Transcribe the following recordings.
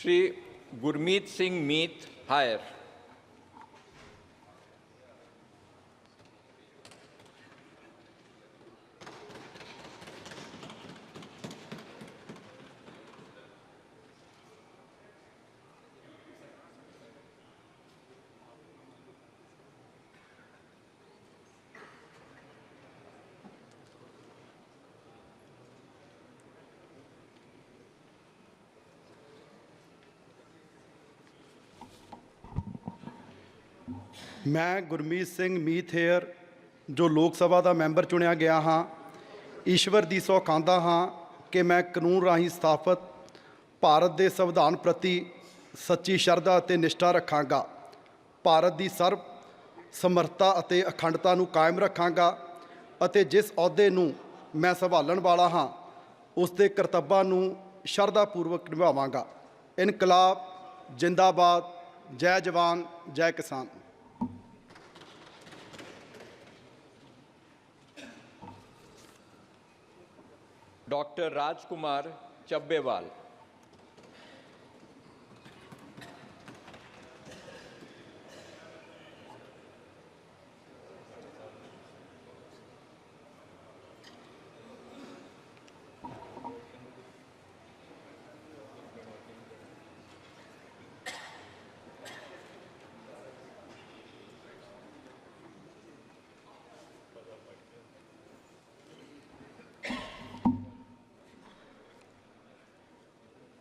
ਸ਼੍ਰੀ ਗੁਰਮੀਤ ਸਿੰਘ ਮੀਤ ਹਾਇਰ ਮੈਂ ਗੁਰਮੀਤ ਸਿੰਘ ਮੀਥੇਅਰ ਜੋ ਲੋਕ ਸਭਾ ਦਾ ਮੈਂਬਰ ਚੁਣਿਆ ਗਿਆ ਹਾਂ, ਈਸ਼ਵਰ ਦੀ ਸਹੁੰ ਖਾਂਦਾ ਹਾਂ ਕਿ ਮੈਂ ਕਾਨੂੰਨ ਰਾਹੀਂ ਸਥਾਪਿਤ ਭਾਰਤ ਦੇ ਸੰਵਿਧਾਨ ਪ੍ਰਤੀ ਸੱਚੀ ਸ਼ਰਧਾ ਅਤੇ ਨਿਸ਼ਠਾ ਰੱਖਾਂਗਾ। ਭਾਰਤ ਦੀ ਸਰਬ ਸਮਰੱਥਾ ਅਤੇ ਅਖੰਡਤਾ ਨੂੰ ਕਾਇਮ ਰੱਖਾਂਗਾ ਅਤੇ ਜਿਸ ਅਹੁਦੇ ਨੂੰ ਮੈਂ ਸੰਭਾਲਣ ਵਾਲਾ ਹਾਂ, ਉਸ ਦੇ ਕਰਤੱਵਾਂ ਨੂੰ ਸ਼ਰਧਾਪੂਰਵਕ ਨਿਭਾਵਾਂਗਾ। ਇਨਕਲਾਬ, ਜਿੰਦਾਬਾਦ, ਜੈ ਜਵਾਨ, ਜੈ ਕਿਸਾਨ। ਡਾਕਟਰ ਰਾਜਕੁਮਾਰ ਚੱਬੇਵਾਲ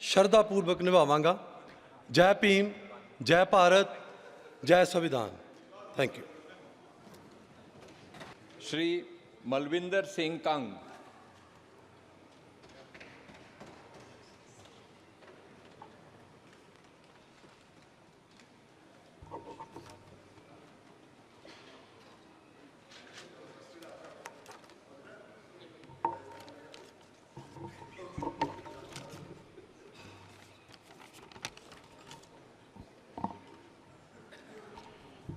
ਸ਼ਰਧਾਪੂਰਵਕ ਨਿਭਾਵਾਂਗਾ। ਜੈ ਭੀਮ ਜੈ ਭਾਰਤ ਜੈ ਸੰਵਿਧਾਨ। Thank you Shri Malvinder Singh Kang.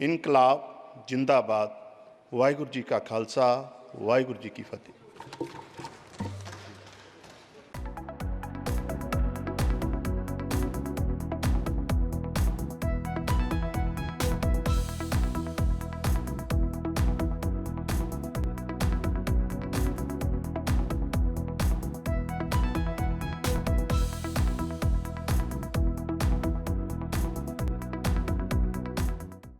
ਇਨਕਲਾਬ ਜਿੰਦਾਬਾਦ। ਵਾਹਿਗੁਰੂ ਜੀ ਕਾ ਖਾਲਸਾ ਵਾਹਿਗੁਰੂ ਜੀ ਕੀ ਫਤਿਹ।